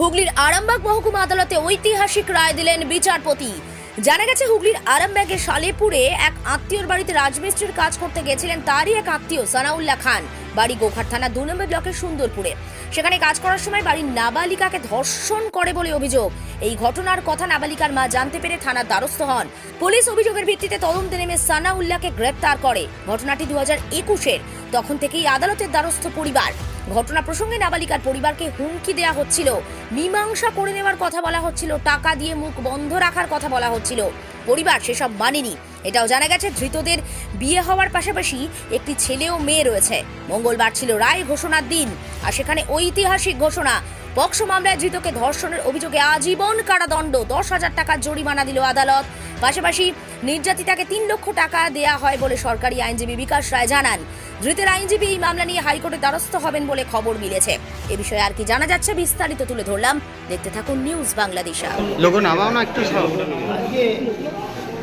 হুগলির আরামবাগ মহকুমা আদালতে ঐতিহাসিক রায় দিলেন বিচারপতি। জানা গেছে, হুগলির আরামবাগের সালেপুরে এক আত্মীয়র বাড়িতে রাজমিস্ত্রির কাজ করতে গেছিলেন তারই এক আত্মীয়, সানাউল্লাহ খান। বাড়ি গোঘাট থানা দু নম্বর ব্লকের সুন্দরপুরে। সেখানে কাজ করার সময় বাড়ির নাবালিকাকে ধর্ষণ করে বলে অভিযোগ। এই ঘটনার কথা নাবালিকার মা জানতে পেরে থানার দ্বারস্থ হন। পুলিশ অভিযোগের ভিত্তিতে তদন্তে নেমে সানাউল্লাহকে গ্রেপ্তার করে। ঘটনাটি দু হাজার একুশের, তখন থেকেই আদালতের দ্বারস্থ পরিবার। ঘটনা প্রসঙ্গে নাবালিকার পরিবারকে হুমকি দেয়া হচ্ছিল। মীমাংসা করে নেওয়ার কথা বলা হচ্ছিল, টাকা দিয়ে মুখ বন্ধ রাখার কথা বলা হচ্ছিল। পরিবার সেসব মানেনি। এটাও জানা গেছে, ধৃতদের বিয়ে হওয়ার পাশাপাশি একটি ছেলে ও মেয়ে রয়েছে। মঙ্গলবার ছিল রায় ঘোষণার দিন, আর সেখানে ঐতিহাসিক ঘোষণা। পক্সো মামলায় ধৃতকে ধর্ষণের অভিযোগে আজীবন কারাদণ্ড। দশ হাজার টাকার জরিমানা দিল আদালত। পাশাপাশি নির্যাতিতাকে তিন লক্ষ টাকা দেয়া হয় বলে সরকারি আইনজীবী বিকাশ রায় জানান। ধৃতের আইনজীবী এই মামলা নিয়ে হাইকোর্টে দ্বারস্থ হবেন বলে খবর মিলেছে। এ বিষয়ে আর কি জানা যাচ্ছে বিস্তারিত তুলে ধরলাম। দেখতে থাকুন নিউজ বাংলাদেশা। লোগো নামাও না একটু সব। আজকে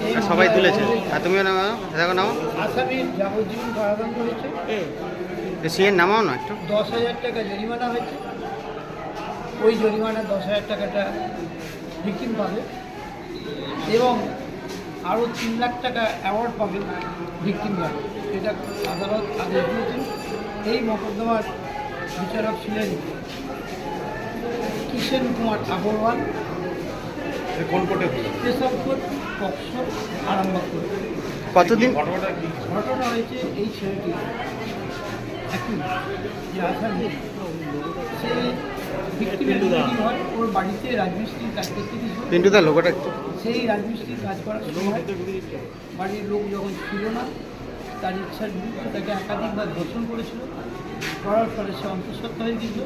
এই সবাই তুলেছে। আর তুমিও নামাও দেখো নামাও। আসামির যাবজ্জীবন কারাদণ্ড হয়েছে। সিএর নামাও না একটু। দশ হাজার টাকা জরিমানা হয়েছে। ওই জরিমানা দশ হাজার টাকাটা ভিকটিম পাবে এবং আরও তিন লাখ টাকা অ্যাওয়ার্ড পাবে ভিকটিম পাবে এটা আদালত আদেশ দিয়েছেন। এই মকদ্দমার বিচারক ছিলেন কিষেন কুমার আগরওয়াল কোন কোর্টে আরামবাগ কতদিন? ঘটনা হয়েছে এই ছেলেটি একই যে আসামি সে ভিক্টিমের ওর বাড়িতে রাজমিস্ত্রির কাজ করতে পিন্টুদা, লোগোটা একটু। সেই রাজমিস্ত্রির কাজ করার সময় বাড়ির লোক যখন ছিল না, তার ইচ্ছার বিরুদ্ধে তাকে একাধিকবার ধর্ষণ করেছিল। করার ফলে সে অন্তঃসত্ত্বা হয়ে গিয়েছিল।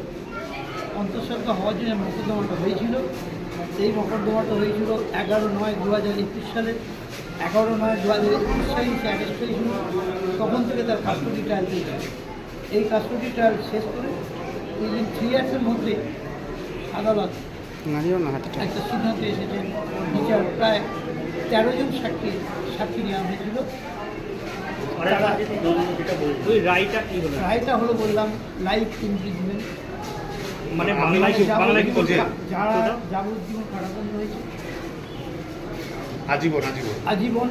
অন্তঃসত্ত্বা হওয়ার জন্য মোকদ্দমাটা হয়েছিল। এই মোকদ্দমাটা হয়েছিল এগারো নয় দু হাজার একুশ সালে। এগারো নয় দু হাজার একুশ সালে সে অ্যারেস্ট হয়েছিল। তখন থেকে তার কাস্টডি ট্রায়াল চলছে। এই কাস্টডি ট্রায়াল শেষ করে উইদিন থ্রি ইয়ার্সের মধ্যে আদালত একটা সিদ্ধান্তে এসেছেন বিচার প্রায় তেরো জন সাক্ষী সাক্ষী নেওয়া হয়েছিল। তারা ওই রায়টা হলো? বললাম লাইফ ইমপ্রিজমেন্ট মানে যারা যাবজ্জীবন কারাদণ্ড হয়েছে। আজীবন আজীবন। আজীবন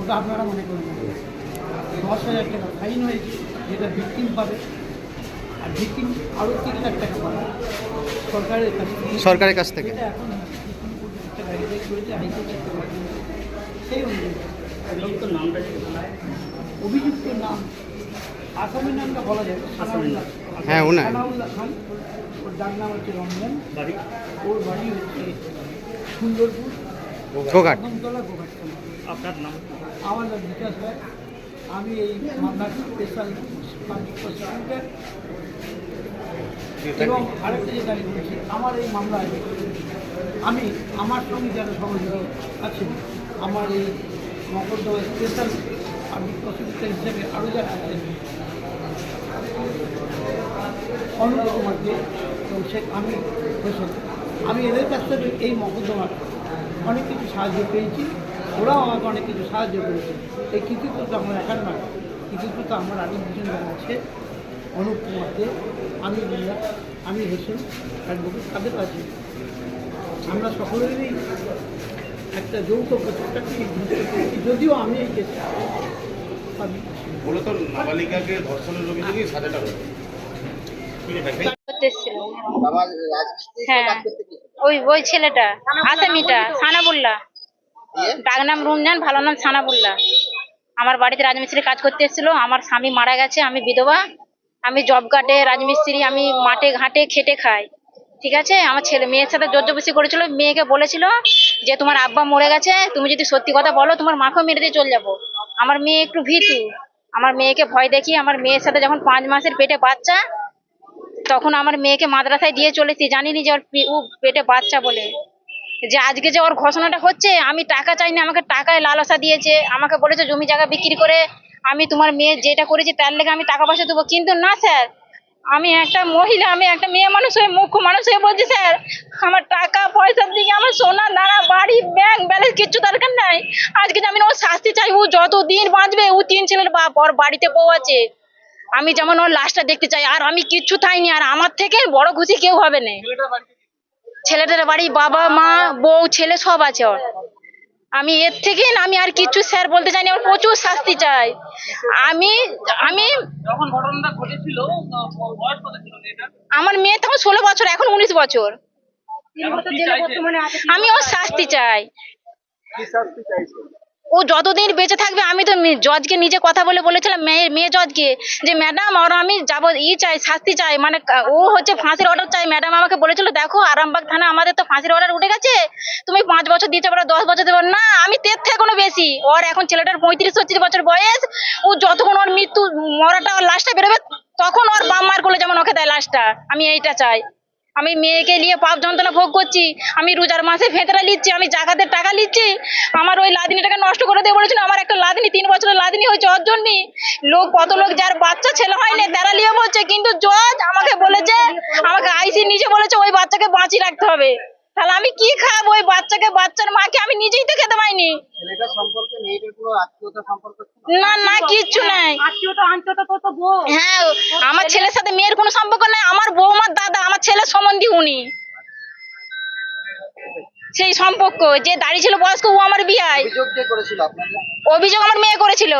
ওটা আপনারা মনে করবেন দশ হাজার টাকা ফাইন হয়েছে যেটা ভিকটিম পাবে। আর ভিকটিম আরও তিন লাখ টাকা পাবে। সরকারের কাছ থেকে। সরকারের কাছ থেকে? এখন একটা করেছে। সেই অনুযায়ী। নামটা? অভিযুক্ত নাম আসামের নামটা বলা যাবে সানাউল্লাহ হ্যাঁ, ওনার। সানাউল্লাহ খান। ওর ডাক নাম হচ্ছে রমজান বাড়ি? ওর বাড়ি হচ্ছে সুন্দরপুর। গোঘাট। আপনার নাম? আমার নাম বিকাশ আমি এই মামলার স্পেশাল পাবলিক প্রসিকিউটর এবং আরেকটা যেটা আমি বলছি আমার এই মামলায় আমি আমার সঙ্গে যারা সহযোগী আছেন আমার এই মকদ্দমা স্পেশাল পাবলিক প্রসিকিউটর হিসেবে আরও যারা আছেন অনুপ কুমার দে এবং শেখ আমি হোসেন আমি এদের কাছ থেকে এই মকদ্দমার অনেক কিছু সাহায্য পেয়েছি ওরাও আমাকে অনেক কিছু সাহায্য করেছে। এই কৃতিত্ব তো আমার একার নয় কৃতিত্ব তো আমার আরেক দুজন আছে। অনুপ কুমার দে আমি বিল্লা আমি হোসেন অ্যাডভোকেট তাদের আছে আমরা সকলেরই একটা যৌথ প্রচেষ্টা যদিও আমি এই কেসটা মূলত নাবালিকাকে ধর্ষণের অভিযোগে সাজাটা হলো। করতে এসেছিল। হ্যাঁ। ওই ওই ছেলেটা আসামিটা সানাবুল্লা। ডাক নাম রুমজান ভালো নাম সানাবুল্লা। আমার বাড়িতে রাজমিস্ত্রি কাজ করতে এসেছিল আমার স্বামী মারা গেছে আমি বিধবা। আমি জব কার্ডে রাজমিস্ত্রি, আমি মাঠে, ঘাটে খেটে খাই। ঠিক আছে? আমার ছেলে, মেয়ের সাথে জর্জবসি করেছিল, মেয়েকে বলেছিল যে তোমার আব্বা মরে গেছে, তুমি যদি সত্যি কথা বলো, তোমার মাকেও মেরে দিয়ে চলে যাব। আমার মেয়ে একটু ভীতু। আমার মেয়েকে ভয় দেখি, আমার মেয়ের সাথে যখন পাঁচ মাসের পেটে বাচ্চা, তখন আমার মেয়েকে মাদ্রাসায় দিয়ে চলেছি জানিনি যে ওর ও পেটে বাচ্চা বলে। যে আজকে যে ওর ঘোষণাটা হচ্ছে, আমি টাকা চাইনি, আমাকে টাকায় লালসা দিয়েছে। আমাকে বলেছে জমি জায়গা বিক্রি করে আমি তোমার মেয়ে যেটা করেছি তার লেগে আমি টাকা পয়সা দেবো। কিন্তু না, স্যার। আমি একটা মহিলা, আমি একটা মেয়ে মানুষ হয়ে মুখ্য মানুষ হয়ে বলছি, স্যার। আমার টাকা পয়সার দিকে আমার সোনা, দানা, বাড়ি ব্যাংক ব্যালেন্স কিচ্ছু দরকার নাই। আজকে আমি ওর শাস্তি চাই, ও যত দিন বাঁচবে, ও তিন ছেলের বাপ, ওর বাড়িতে বউ আছে। আমি যেমন ওর লাশটা দেখতে চাই, আর আমি কিচ্ছু চাইনি, আর আমার থেকে বড় খুশি কেউ হবে না। ছেলেটার বাড়ি বাবা, মা, বউ, ছেলে সব আছে ওর। আমি এর থেকে না আমি আর কিছু স্যার বলতে চাইনি আমার প্রচুর শাস্তি চাই। আমি আমি যখন ঘটনাটা ঘটেছিল বয়স কত ছিল এটা আমার মেয়ে তখন ষোলো বছর এখন উনিশ বছর। আমি ওর শাস্তি চাই। ও যতদিন বেঁচে থাকবে, আমি তো জজকে নিজে কথা বলে বলেছিলাম, মেয়ে মেয়ে জজকে, যে ম্যাডাম আর আমি যাব, ই চাই, শাস্তি চাই। মানে ও হচ্ছে ফাঁসির অর্ডার চাই। ম্যাডাম আমাকে বলেছিল, দেখো, আরামবাগ থানা আমাদের তো ফাঁসির অর্ডার উঠে গেছে। তুমি পাঁচ বছর দিতে পারো দশ বছর দেবো না, আমি তের থেকে কোনো বেশি। ওর এখন ছেলেটার পঁয়ত্রিশ, ছত্রিশ বছর বয়স। ও যতক্ষণ ওর মৃত্যু, মরাটা ওর লাশটা বেরোবে, তখন ওর বাম করলে যেমন ওকে দেয় লাশটা আমি এইটা চাই। আমি মেয়েকে নিয়ে পাপ যন্ত্রণা ভোগ করছি, আমি রোজার মাসে ফেতরা নিচ্ছি, আমি জাকাতের টাকা নিচ্ছি, আমার ওই লাদিনিটাকে নষ্ট করে দিয়ে বলেছিল, আমার একটা লাদিনী, তিন বছরের লাদিনী হয়েছে ওর জন্যই লোক কত লোক যার বাচ্চা, ছেলে হয়নি তারা নিয়ে বলছে কিন্তু জজ আমাকে বলেছে, আমাকে আইসি নিজে বলেছে, ওই বাচ্চাকে বাঁচিয়ে রাখতে হবে। তাহলে আমি কি খাব? ওই বাচ্চাকে বাচ্চার মাকে আমি নিজেই তো খেতে পাইনি। ছেলেটার সম্পর্কে মেয়েটার কোনো আত্মীয়তা সম্পর্ক না? না কিচ্ছু নাই। হ্যাঁ আমার ছেলের সাথে মেয়ের কোনো সম্পর্ক নাই আমার বৌমার দাদা আমার ছেলের সম্বন্ধী উনি। সেই সম্পর্ক যে দাঁড়িয়ে ছিল বয়স্ক ও আমার বিয়ায়। অভিযোগ আমার মেয়ে করেছিল।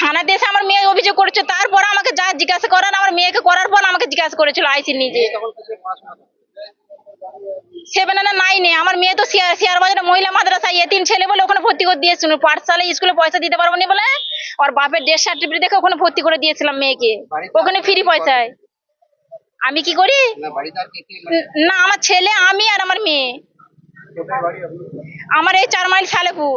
থানাতে এসে আমার মেয়ে অভিযোগ করেছে তারপর আমাকে যা জিজ্ঞাসা করার আমার মেয়েকে করার পর আমাকে জিজ্ঞাসা করেছিল আইসি নিজে তখন কিছু পড়াশোনা করতো? সেভেন না নাইনে আমার মেয়ে তো শেয়ার বাজারে মহিলা মাদ্রাসা এতিম ছেলে বলে ওখানে ভর্তি করে দিয়েছিল। পাঠশালে স্কুলে পয়সা দিতে পারব না বলে ওর বাপের ডেথ সার্টিফিকেট দেখে ওখানে ভর্তি করে দিয়েছিলাম মেয়েকে। ওখানে ফ্রি পয়সায়। আমি কি করি? না আমার ছেলে আমি আর আমার মেয়ে? আমার এই চার মাইল সালেপুর